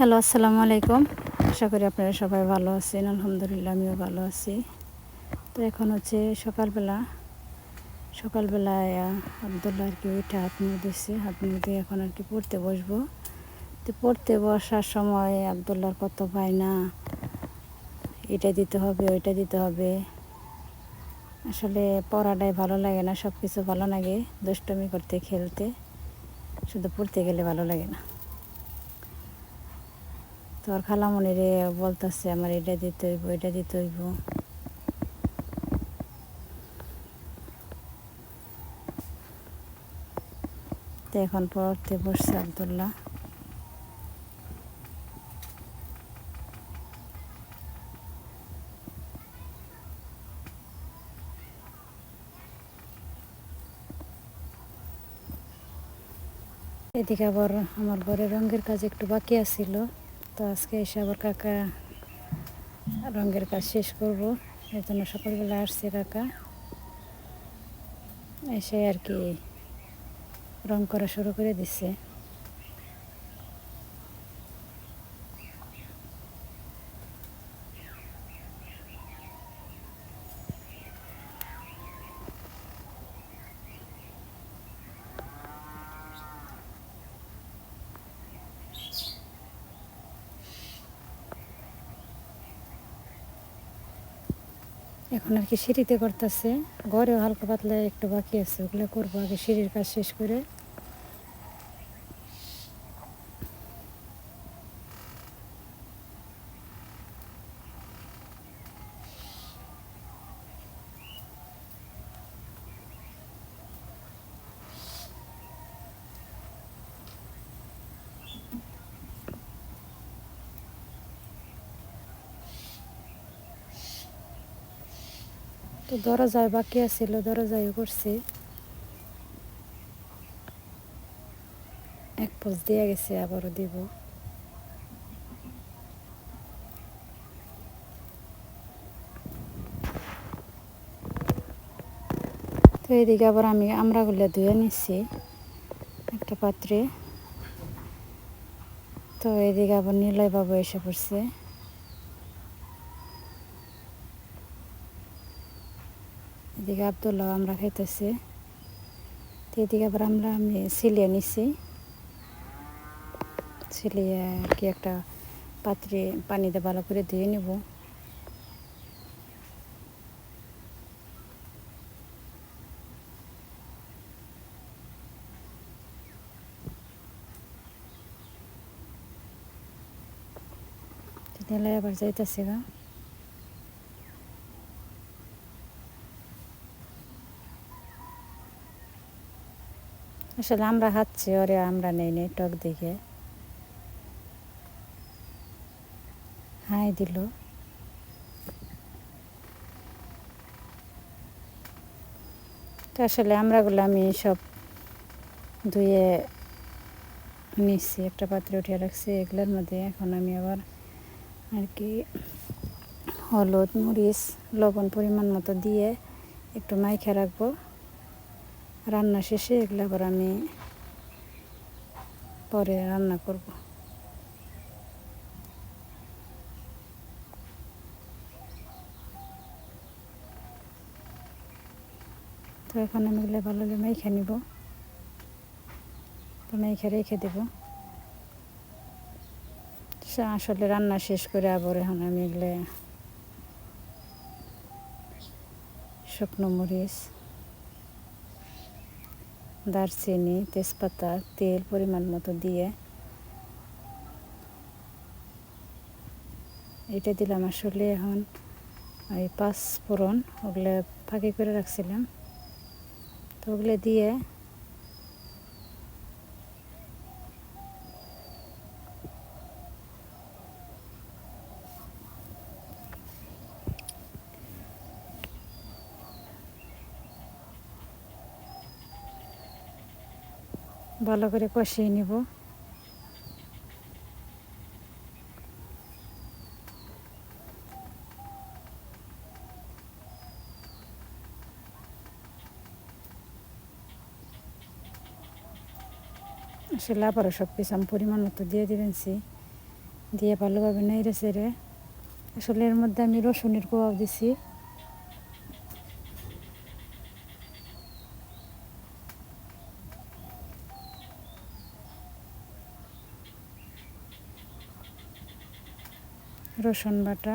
Hello, আসসালামু আলাইকুম। আশা করি আপনারা সবাই ভালো আছেন, আলহামদুলিল্লাহ আমিও ভালো আছি। তো এখন হচ্ছে সকালবেলা, সকালবেলায় আবদুল্লাহ আর কি ওইটা হাত মুখ দিচ্ছে হাত মুখ দিয়ে এখন আর কি পড়তে বসবো। তো পড়তে বসার সময় আবদুল্লার কত পায় না এটা দিতে হবে, ওইটা দিতে হবে। আসলে পড়াটাই ভালো লাগে না সব কিছু ভালো লাগে দুষ্টমি করতে, খেলতে। শুধু পড়তে গেলে ভালো লাগে না। তোর খালামণিরে বলতেছে, আমার এটা দিতে হইব, এটা দিতে হইব। এখন পড়তে বসছে আবদুল্লাহ। এদিকে আবার আমার ঘরে রঙের কাজ একটু বাকি আছিল। তো আজকে এসে আবার কাকা রঙের কাজ শেষ করব। এর জন্য সকালবেলা আসছে কাকা। এসে আর কি রং করা শুরু করে দিচ্ছে। এখন আর কি সিঁড়িতে করতেছে। ঘরেও হালকা পাতলা একটু বাকি আছে, ওগুলো করব আগে সিঁড়ির কাজ শেষ করে। তো দরজায় বাকি আছিল দরজায় করছে। এক পোজ দিয়ে গেছে, আবারও দিব। তো এদিকে আবার আমি আমরাগুলো ধুয়ে নিচ্ছি একটা পাত্রে। তো এদিকে আবার নীলয় বাবু এসে পড়ছে। এদিকে আবদুল্লাহ আমরা খাইতেছি। তো এদিকে আবার আমরা আমি সিলিয়ে নিছি। সিলিয়ে কি একটা পাত্রে পানিতে ভালো করে ধুয়ে নেব। তাহলে আবার যাইতেছে গা। আসলে আমরা খাচ্ছি, ওরে আমরা নেই নেই, টক দেখে। হাই দিল। তো আসলে আমরাগুলো আমি সব ধুয়ে নিচ্ছি একটা পাত্রে উঠিয়ে রাখছি, এগুলোর মধ্যে এখন আমি আবার আর কি হলুদ, মরিচ, লবণ পরিমাণ মতো দিয়ে একটু মাইখে রাখব। রান্না শেষে এগুলো আবার আমি পরে রান্না করব। তো এখন আমি এগুলো ভালো মেখে নিব। তো মেখে রেখে দেব। আসলে রান্না শেষ করে আবার এখন আমি এগুলো শুকনো মরিচ দারচিনি, তেজপাতা, তেল পরিমাণ মতো দিয়ে এটা দিলাম আসলে এখন ওই পাঁচ ফোড়ন ওগুলো ফাঁকি করে রাখছিলাম। তো ওগুলো দিয়ে ভালো করে কষিয়ে নিব। আসলে আবারও সব কিছু আমি পরিমাণ মতো দিয়ে দিবেনছি। দিয়ে ভালোভাবে নেড়ে চেড়ে আসলে এর মধ্যে আমি রসুনের কোয়াও দিছি। রসুন বাটা,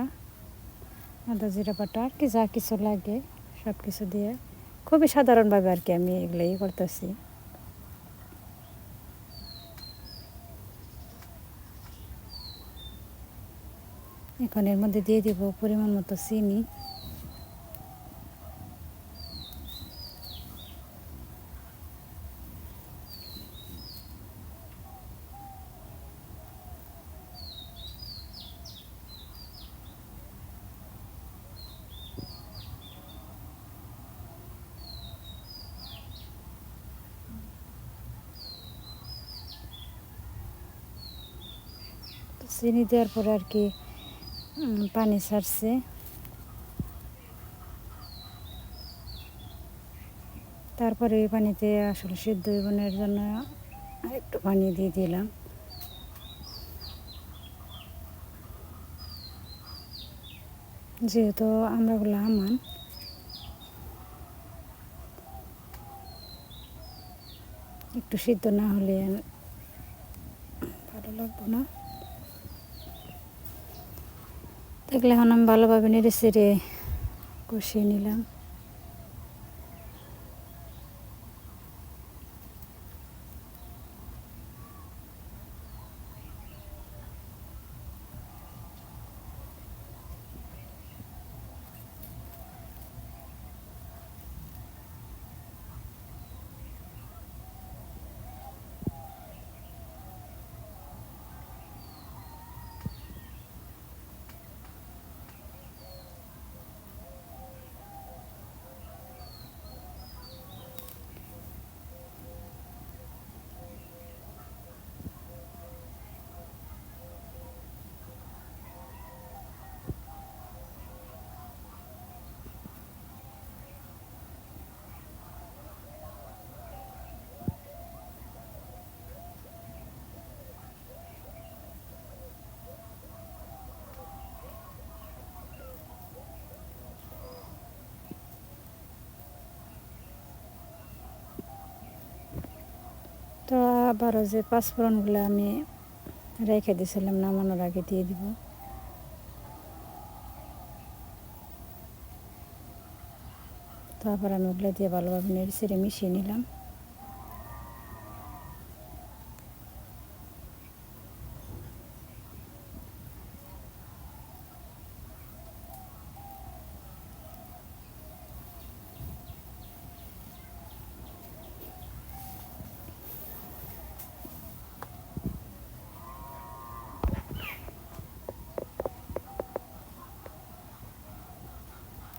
আদা জিরা বাটা, আর কি যা কিছু লাগে সব কিছু দিয়ে খুবই সাধারণভাবে আর কি আমি এগুলোই করতেছি। এখন এর মধ্যে দিয়ে দিব পরিমাণ মতো চিনি। চিনি দেওয়ার পরে আর কি পানি ছাড়ছে। তারপরে এই পানিতে আসলে সিদ্ধ জীবনের জন্য একটু পানি দিয়ে দিলাম। যেহেতু আমরা আমরাগুলো আমান। একটু সিদ্ধ না হলে ভালো লাগতো না। দেখলে এখন আমি ভালোভাবে নেড়ে চেড়ে কষিয়ে নিলাম। তো আবারও যে পাঁচফোড়নগুলো আমি রেখে দিয়েছিলাম, নামানোর আগে দিয়ে দিব। তারপর আমি ওগুলো দিয়ে ভালোভাবে নেড়ে ছেড়ে মিশিয়ে নিলাম।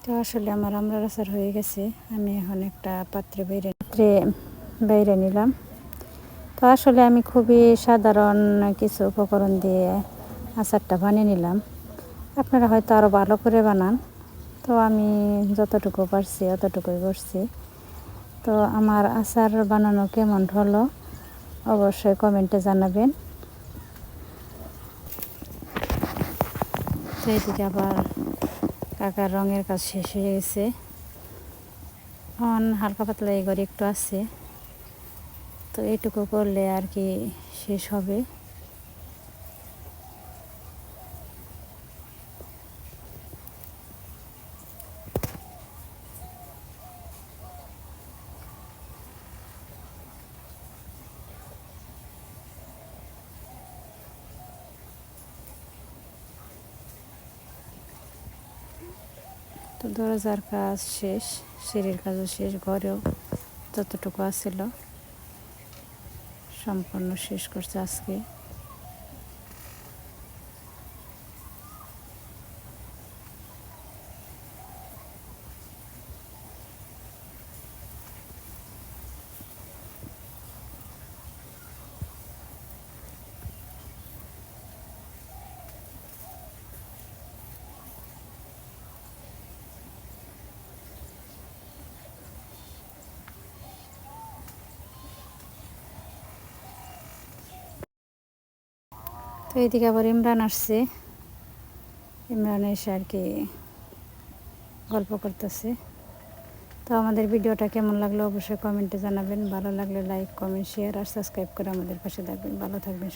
তো আসলে আমার আমরার আচার হয়ে গেছে। আমি এখন একটা পাত্রে বাইরে পাত্রে বাইরে নিলাম। তো আসলে আমি খুবই সাধারণ কিছু উপকরণ দিয়ে আচারটা বানিয়ে নিলাম। আপনারা হয়তো আরও ভালো করে বানান। তো আমি যতটুকু পারছি অতটুকুই করছি। তো আমার আচার বানানো কেমন হলো অবশ্যই কমেন্টে জানাবেন। তো আবার কাকার রঙের কাজ শেষ হয়ে গেছে। এখন হালকা পাতলা এই ঘরে একটু আছে। তো এইটুকু করলে আর কি শেষ হবে। তো দরজার কাজ শেষ সিঁড়ির কাজও শেষ ঘরেও যতটুকু আছিল সম্পূর্ণ শেষ করছে আজকে। তো এদিকে আবার ইমরান আসছে। ইমরান এসে আর কি গল্প করতেছে। তো আমাদের ভিডিওটা কেমন লাগল অবশ্যই কমেন্টে জানাবেন। ভালো লাগলে লাইক, কমেন্ট শেয়ার আর সাবস্ক্রাইব করে আমাদের পাশে থাকবেন। ভালো থাকবেন।